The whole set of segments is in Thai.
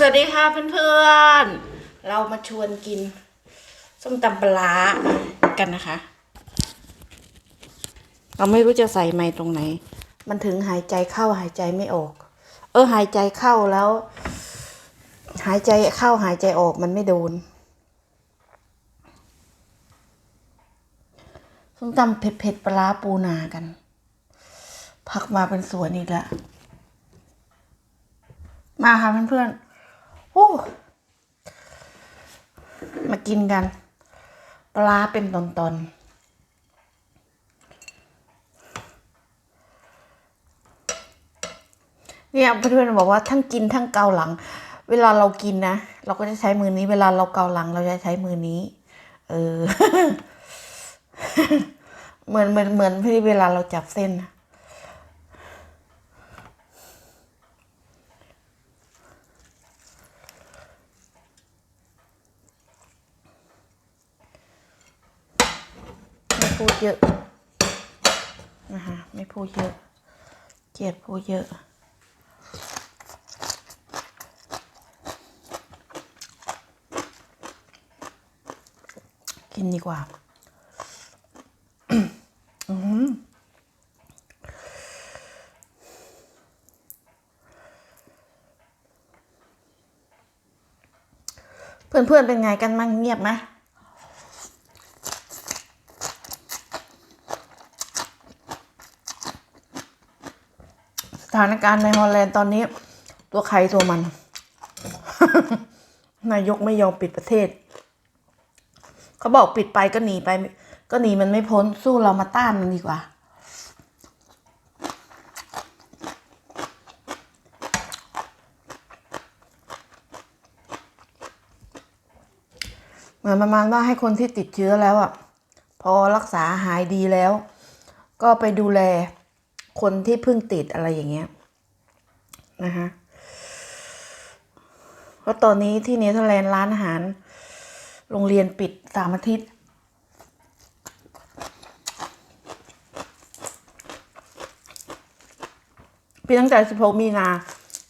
สวัสดีค่ะเพื่อนๆ เรามาชวนกิน ส้มตำปลากันนะคะ เราไม่รู้จะใส่ไม้ตรงไหน มันถึงหายใจเข้าหายใจไม่ออก เออหายใจเข้าแล้ว หายใจเข้าหายใจออกมันไม่โดน ส้มตำเผ็ดๆปลาปูนากัน ผักมาเป็นสวนอีกแล้วมาค่ะเพื่อนๆโอ้ มากินกัน ปลาเป็นตอนๆเนี่ยเพื่อนๆบอกว่าทั้งกินทั้งเกาหลัง เวลาเรากินนะเราก็จะใช้มือนี้ เวลาเราเกาหลัง เราจะใช้มือนี้ เออ เหมือนเหมือนเหมือนที่เวลาเราจับเส้นนะ พูดเยอะนะคะไม่พูดเยอะ เกลียดพูดเยอะ กินดีกว่าอื้อหือเพื่อนๆเป็นไงกันมั่งเงียบไหม ส ถานการณ์ในฮอลแลนด์ตอนนี้ ตัวใครตัวมัน นายกไม่ยอมปิดประเทศ เขาบอกปิดไปก็หนีไป ก็หนีมันไม่พ้นสู้เรามาต้านมันดีกว่า เหมือนประมาณว่าให้คนที่ติดเชื้อแล้วอะ พอรักษาหายดีแล้ว ก็ไปดูแล คนที่เพิ่งติดอะไรอย่างเงี้ยนะคะเพราะตอนนี้ที่เนเธอร์แลนด์ร้านอาหาร โรงเรียนปิดสามอาทิตย์ปีตั้งแต่16 มีนา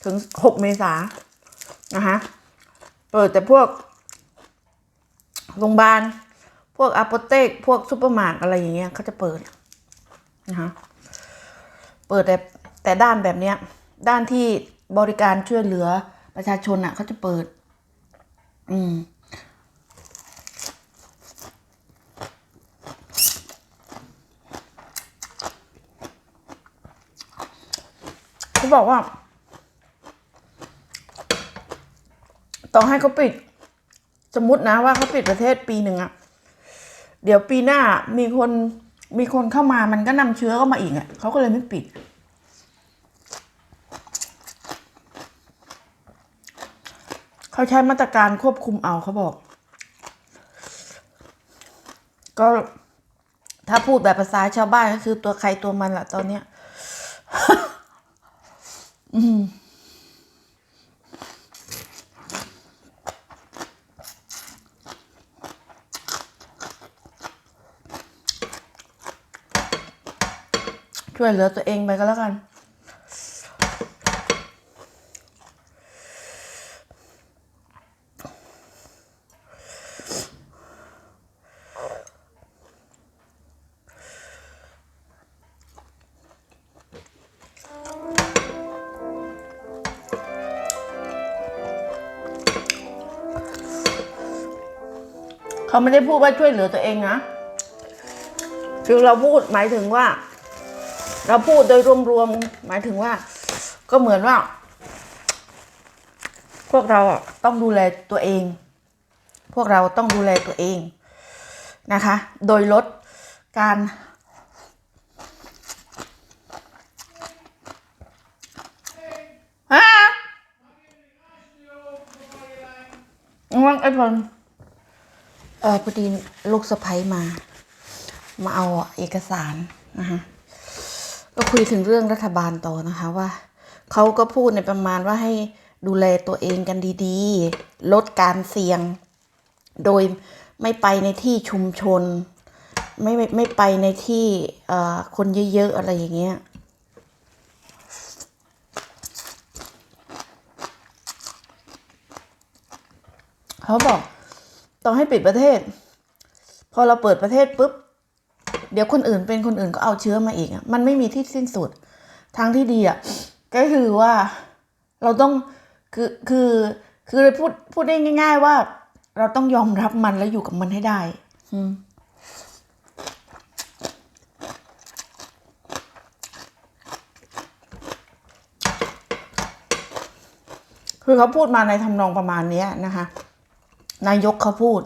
ถึง 6 เมษานะคะเปิดแต่พวกโรงพยาบาล พวกอาโปเตก พวกซูเปอร์มาร์ทอะไรอย่างเงี้ยเขาจะเปิดนะคะ เปิดแต่แต่ด้านแบบเนี้ย ด้านที่บริการช่วยเหลือประชาชนอะเขาจะเปิด อืมเขาบอกว่า ต้องให้เขาปิด สมมตินะว่าเขาปิดประเทศปีหนึ่งอะเดี๋ยวปีหน้ามีคน มีคนเข้ามามันก็นำเชื้อเข้ามาอีกอะเขาก็เลยไม่ปิด เขาใช้มาตรการควบคุมเอาเขาบอก ก็ถ้าพูดแบบภาษาชาวบ้านก็คือตัวใครตัวมันแหละตอนเนี้ย ช่วยเหลือตัวเองไปก็แล้วกัน เขาไม่ได้พูดว่าช่วยเหลือตัวเองนะคือเราพูดหมายถึงว่า เราพูดโดยรวมๆหมายถึงว่า ก็เหมือนว่า พวกเราต้องดูแลตัวเอง พวกเราต้องดูแลตัวเองนะคะ โดยลดการฮะว่างไอ้พลเออพอดีลูกสะพ้ยมา มาเอาเอกสารนะคะ ก็คุยถึงเรื่องรัฐบาลต่อนะคะว่าเขาก็พูดในประมาณว่าให้ดูแลตัวเองกันดีๆ ลดการเสี่ยง โดยไม่ไปในที่ชุมชน ไม่ไม่ไม่ไปในที่คนเยอะๆ อะไรอย่างเงี้ยเขาบอกต้องให้ปิดประเทศ พอเราเปิดประเทศปุ๊บ เดี๋ยวคนอื่นเป็นคนอื่นก็เอาเชื้อมาอีกอะมันไม่มีที่สิ้นสุด ทางที่ดีอะก็คือว่าเราต้องคือคือคือพูดพูดได้ง่าย ๆ ว่า เราต้องยอมรับมันแล้วอยู่กับมันให้ได้อืมคือเขาพูดมาในทำนองประมาณเนี้ยนะคะ นายกเขาพูด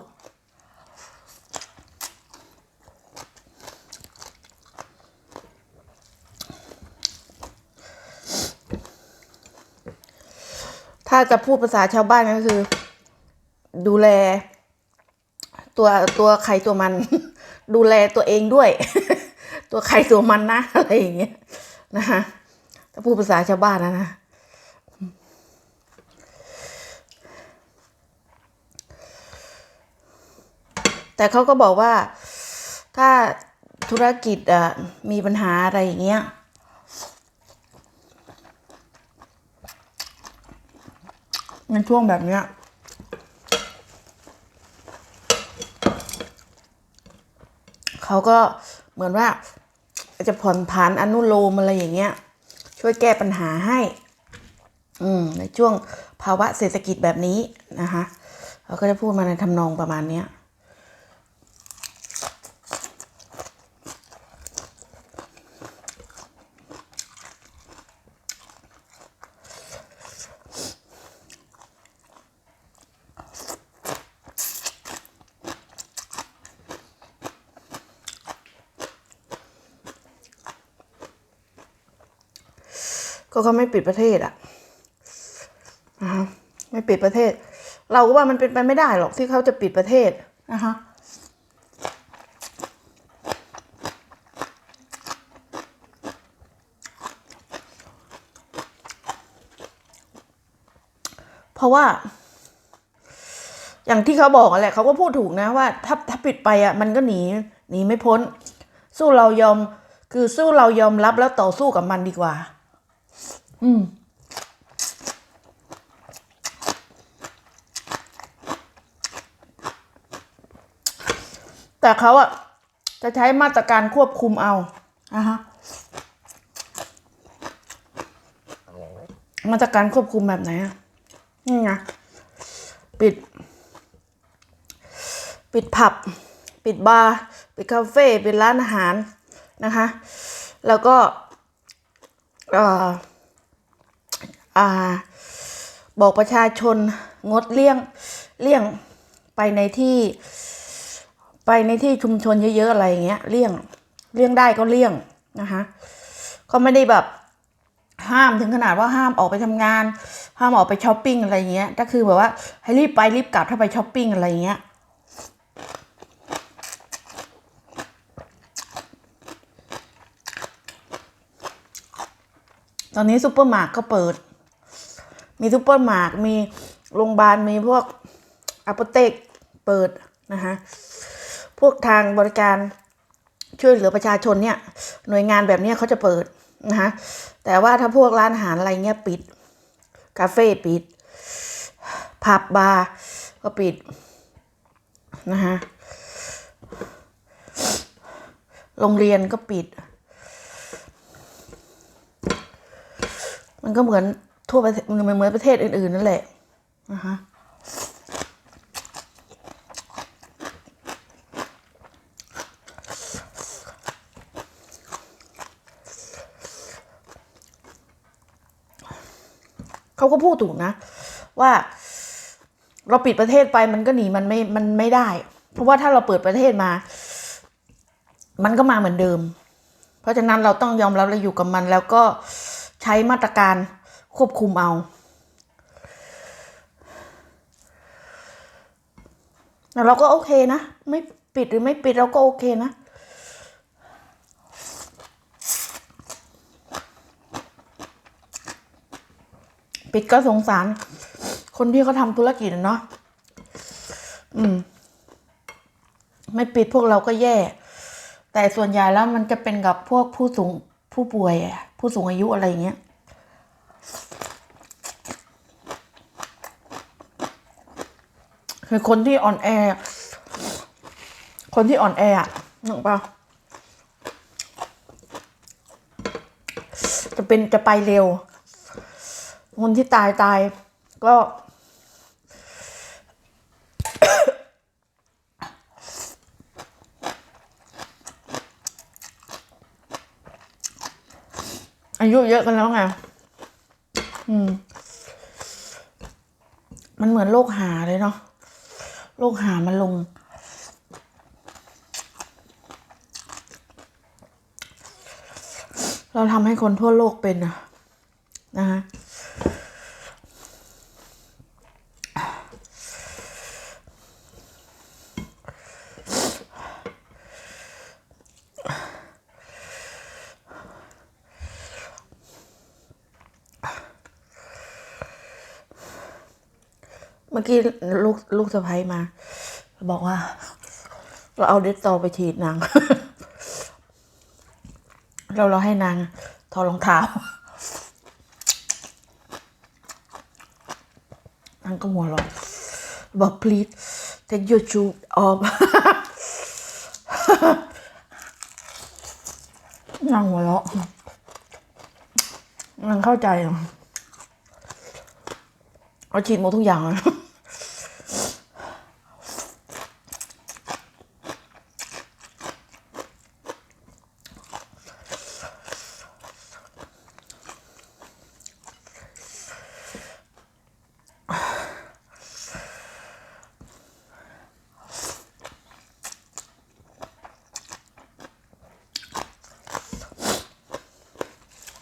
ถ้าจะพูดภาษาชาวบ้านก็คือ ดูแล ตัวตัวใครตัวมัน ดูแลตัวเองด้วย ตัวใครตัวมันนะอะไรอย่างเงี้ยนะคะถ้าพูดภาษาชาวบ้านนะนะแต่เขาก็บอกว่าถ้าธุรกิจอะมีปัญหาอะไรอย่างเงี้ย ในช่วงแบบเนี้ยเขาก็เหมือนว่า จะผ่อนผันอนุโลมอะไรอย่างเงี้ย ช่วยแก้ปัญหาให้ อืม ในช่วงภาวะเศรษฐกิจแบบนี้นะคะเขาก็จะพูดมาในทำนองประมาณเนี้ย ก็ เขาไม่ปิดประเทศอะนะคะไม่ปิดประเทศ เราก็ว่ามันเป็นไปไม่ได้หรอกที่เขาจะปิดประเทศนะคะเพราะว่า อย่างที่เขาบอกแหละเขาก็พูดถูกนะว่า ถ้าถ้าปิดไปอะมันก็หนีหนีไม่พ้น สู้เรายอมคือสู้เรายอมรับแล้วต่อสู้กับมันดีกว่า อืมแต่เขาอะจะใช้มาตรการควบคุมเอาอะฮะมาตรการควบคุมแบบไหนอะนี่ไงปิด ปิดผับ ปิดบาร์ปิดคาเฟ่ปิดร้านอาหารนะคะ แล้วก็ เอ่อ อ่า บอกประชาชนงดเลี่ยงเลี่ยงไปในที่ ไปในที่ชุมชนเยอะๆอะไรอย่างเงี้ยเลี่ยงเลี่ยงได้ก็เลี่ยงนะคะก็ไม่ได้แบบห้ามถึงขนาดว่าห้ามออกไปทำงาน ห้ามออกไปช้อปปิ้งอะไรเงี้ยก็คือแบบว่าให้รีบไปรีบกลับถ้าไปช้อปปิ้งอะไรเงี้ยตอนนี้ซูเปอร์มาร์ทก็เปิด มีซูเปอร์มาร์ทมีโรงพยาบาลมีพวกอัปเตกเปิดนะคะพวกทางบริการช่วยเหลือประชาชนเนี่ย หน่วยงานแบบเนี้ยเขาจะเปิดนะคะแต่ว่าถ้าพวกร้านอาหารอะไรเงี้ยปิด คาเฟ่ปิด ผับบาร์ก็ปิดนะคะโรงเรียนก็ปิด มันก็เหมือน ทั่วประเทศเหมือนประเทศอื่นๆนั่นแหละนะคะเขาก็พูดถูกนะ ว่าเราปิดประเทศไปมันก็หนีมันไม่ มันไม่ได้ เพราะว่าถ้าเราเปิดประเทศมา มันก็มาเหมือนเดิม เพราะฉะนั้นเราต้องยอมรับและอยู่กับมัน แล้วก็ใช้มาตรการ ควบคุมเอา แต่เราก็โอเคนะ ไม่ปิดหรือไม่ปิดเราก็โอเคนะปิดก็สงสาร คนที่เขาทำธุรกิจเนาะ อืม ไม่ปิดพวกเราก็แย่ แต่ส่วนใหญ่แล้วมันจะเป็นกับพวกผู้สูงผู้ป่วยผู้สูงอายุอะไรเงี้ย คือคนที่อ่อนแอ คนที่อ่อนแออะนึกเปล่าจะเป็นจะไปเร็ว คนที่ตายตาย ก็ อายุเยอะกันแล้วไง อืม มันเหมือนโรคหาเลยเนาะ โรคหามันลง เราทำให้คนทั่วโลกเป็นนะนะฮะ เมื่อกี้ลูกลูกสะพ้ยมา บอกว่า เราเอาเดตตอไปฉีดนาง เราเราให้นางถอดรองเท้านางก็หัวเราะบอก please take your shoe off นางหัวเราะนางเข้าใจเหรอ เอาฉีดหมดทุกอย่างเลย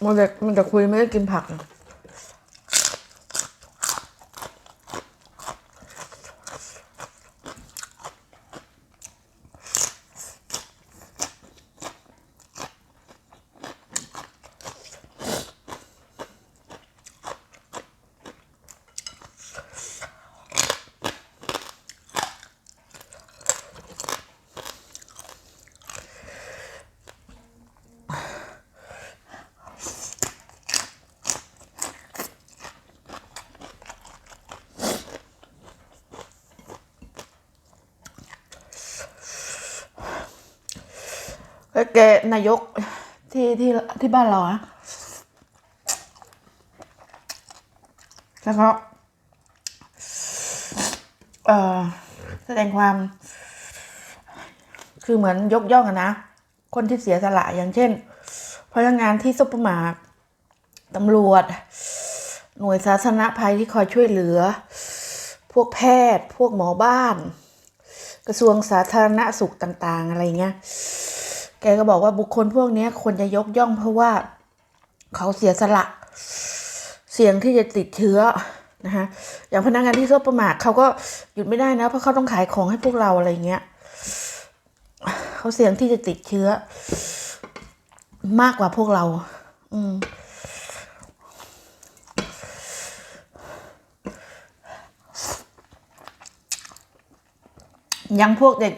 มันจะมันจะคุยไม่ได้กินผัก แกนายกที่ที่ที่บ้านเราอะแล้วก็เอ่อแสดงความ คือเหมือนยกย่องอะนะ คนที่เสียสละอย่างเช่นพนักงานที่ซุปเปอร์มาร์ทตำรวจ หน่วยสาธารณภัยที่คอยช่วยเหลือ พวกแพทย์ พวกหมอบ้าน กระทรวงสาธารณสุขต่าง ๆ อะไรเงี้ย แกก็บอกว่าบุคคลพวกนี้ควรจะยกย่องเพราะว่าเขาเสียสละ เสี่ยงที่จะติดเชื้อนะคะอย่างพนักงานที่ซุปเปร์มาทเขาก็หยุดไม่ได้นะ เพราะเขาต้องขายของให้พวกเราอะไรเงี้ยเขาเสี่ยงที่จะติดเชื้อ มากกว่าพวกเรา อืมย่างพวกเด็ก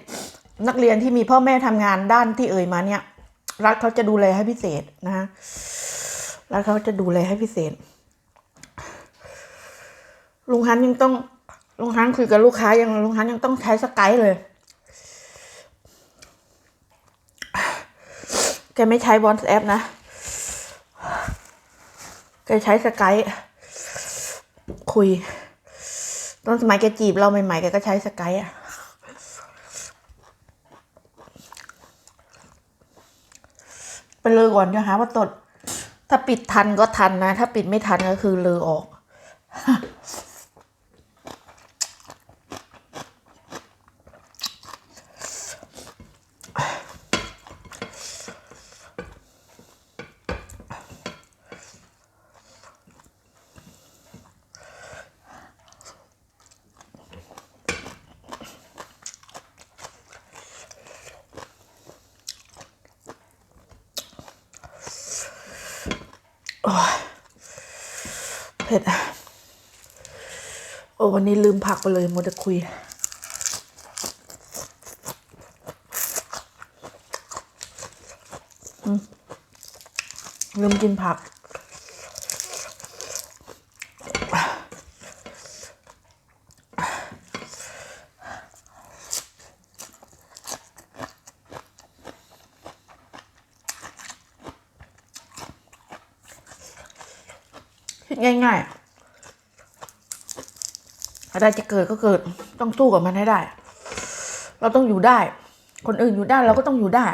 นักเรียนที่มีพ่อแม่ทำงานด้านที่เอ่ยมาเนี่ย รัฐเขาจะดูแลให้พิเศษนะฮะรัฐเขาจะดูแลให้พิเศษ ลุงฮันยังต้องลุงฮันคุยกับลูกค้ายังลุงฮันยังต้องใช้สกายเลย แกไม่ใช้วอ t แอปนะ แกใช้สกายคุย ตอนสมัยแกจีบเราใหม่ๆแกก็ใช้สกายอะ ไปเลยก่อนจะหาว่าตด ถ้าปิดทันก็ทันนะ ถ้าปิดไม่ทันก็คือเลอออก ผ็ดโอ้วันนี้ลืมผักไปเลยมัวแต่คุย ลืมกินผัก คิดง่ายๆ อะไรจะเกิดก็เกิด ต้องสู้กับมันให้ได้ เราต้องอยู่ได้ คนอื่นอยู่ได้เราก็ต้องอยู่ได้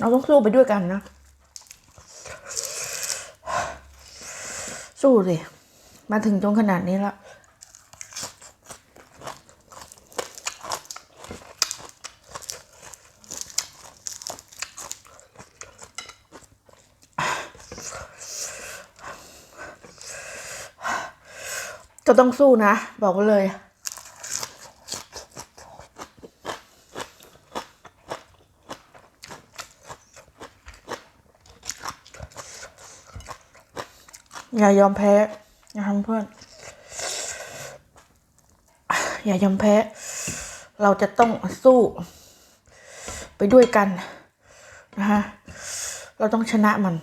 เราต้องสู้ไปด้วยกันนะ สู้สิมาถึงตรงขนาดนี้แล้ว ต้องสู้นะ บอกไว้เลย อย่ายอมแพ้นะครับเพื่อน อย่ายอมแพ้ เราจะต้องสู้ ไปด้วยกัน นะฮะ เราต้องชนะมัน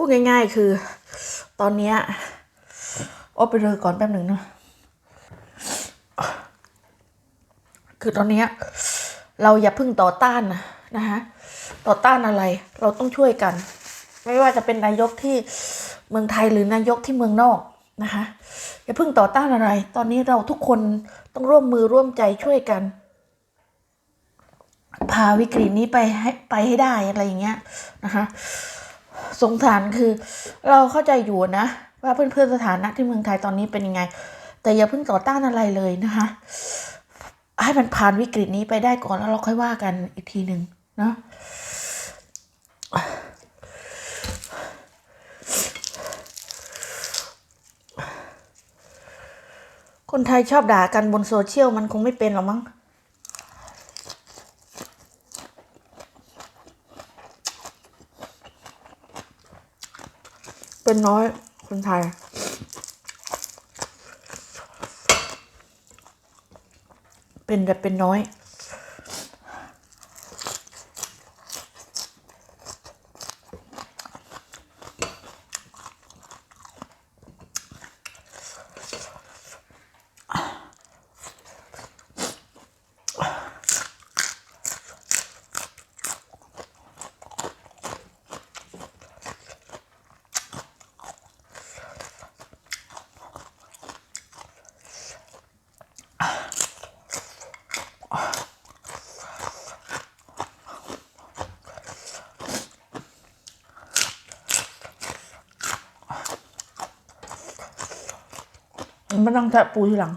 พูดง่ายๆ คือ ตอนเนี้ยโอ้ไปเลยก่อนแป๊บหนึ่งนะคือตอนเนี้ยเราอย่าพึ่งต่อต้านนะนะฮะต่อต้านอะไร เราต้องช่วยกัน ไม่ว่าจะเป็นนายกที่เมืองไทยหรือนายกที่เมืองนอกนะคะอย่าพึ่งต่อต้านอะไร ตอนนี้เราทุกคนต้องร่วมมือร่วมใจช่วยกันพาวิกฤตนี้ไปให้ไปให้ได้อะไรอย่างเงี้ยนะคะ สงสารคือ เราเข้าใจอยู่นะ ว่าเพื่อนๆสถานะที่เมืองไทยตอนนี้เป็นยังไง แต่อย่าเพิ่งต่อต้านอะไรเลยนะคะ ให้มันผ่านวิกฤตนี้ไปได้ก่อนแล้วเราค่อยว่ากันอีกทีหนึ่งเนาะคนไทยชอบด่ากันบนโซเชียลมันคงไม่เป็นหรอกมั้ง เป็นน้อยคนไทย เป็นแต่เป็นน้อย มันต้องแทะปูทีหลัง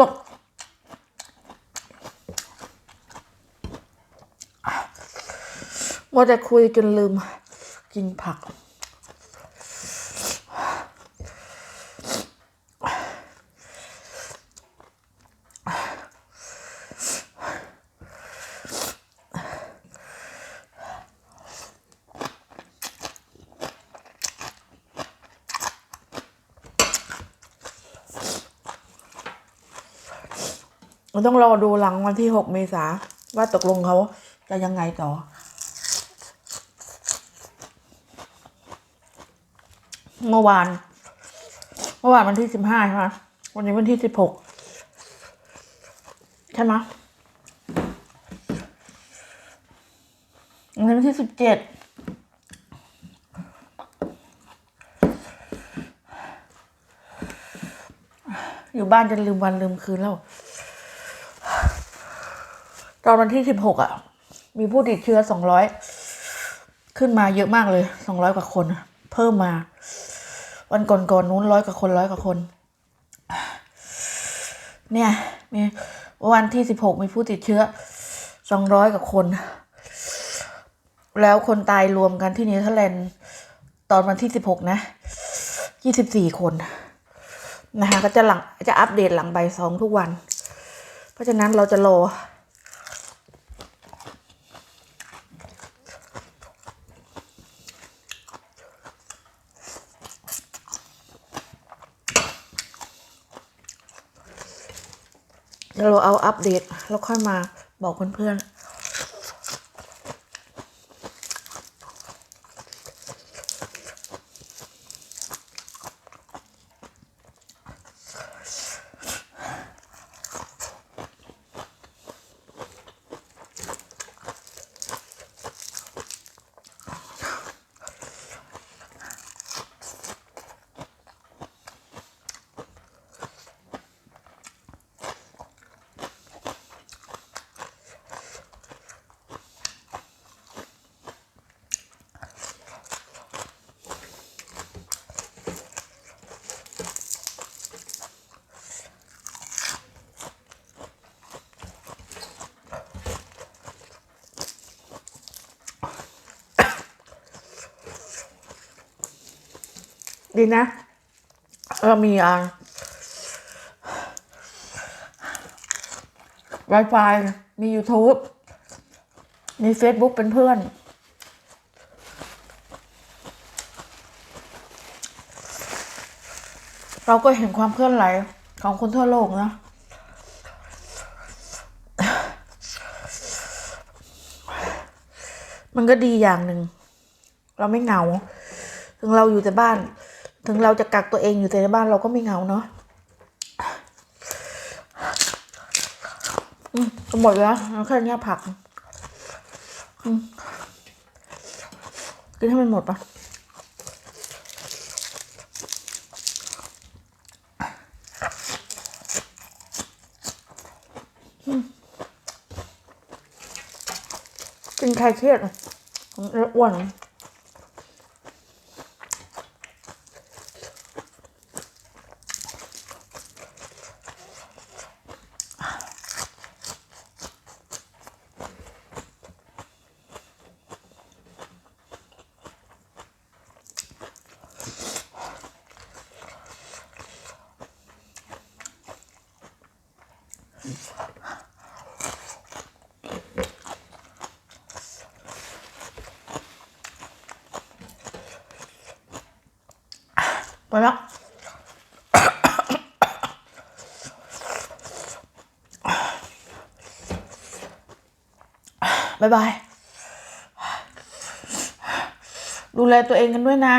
แบบ ว่าจะคุยจนลืม กินผักเราต้องรอดูหลังวันที่หกเมษาว่าตกลงเขาจะยังไงต่อ เมื่อวาน เมื่อวานวันที่สิบห้าใช่ไหมวันนี้วันที่สิบหกใช่ไหมวันนี้วันที่สิบเจ็ดอยู่บ้านจะลืมวันลืมคืนแล้ว ตอนวันที่สิบหกอะ มีผู้ติดเชื้อสองร้อยขึ้นมาเยอะมากเลยสองร้อยกว่าคน เพิ่มมา วันก่อนๆนนู้นร้อยกว่าคนร้อยกว่าคน เนี่ยมีวันที่สิบหกมีผู้ติดเชื้อสองร้อยกว่าคน แล้วคนตายรวมกันที่เนเธอร์แลนด์ตอนวันที่สิบหกนะยี่สิบสี่คนนะคะก็จะหลังจะอัปเดตหลังใบสองทุกวัน เพราะฉะนั้นเราจะรอ เราเอาอัปเดตแล้วค่อยมาบอกเพื่อนๆ ดีนะเรามีอ่า Wi-Fi มี YouTube มี Facebook เป็นเพื่อน เราก็เห็นความเคลื่อนไหวของคนทั่วโลกนะมันก็ดีอย่างหนึ่ง เราไม่เหงา ถึงเราอยู่แต่บ้าน ถึงเราจะกักตัวเองอยู่แต่ในบ้านเราก็ไม่เหงาเนาะหมดแล้วแค่เนี้ยผักกินให้มันหมดปะกินใครเครียดอะองอ้วน ไปแล้วบายบาย ดูแลตัวเองกันด้วยนะ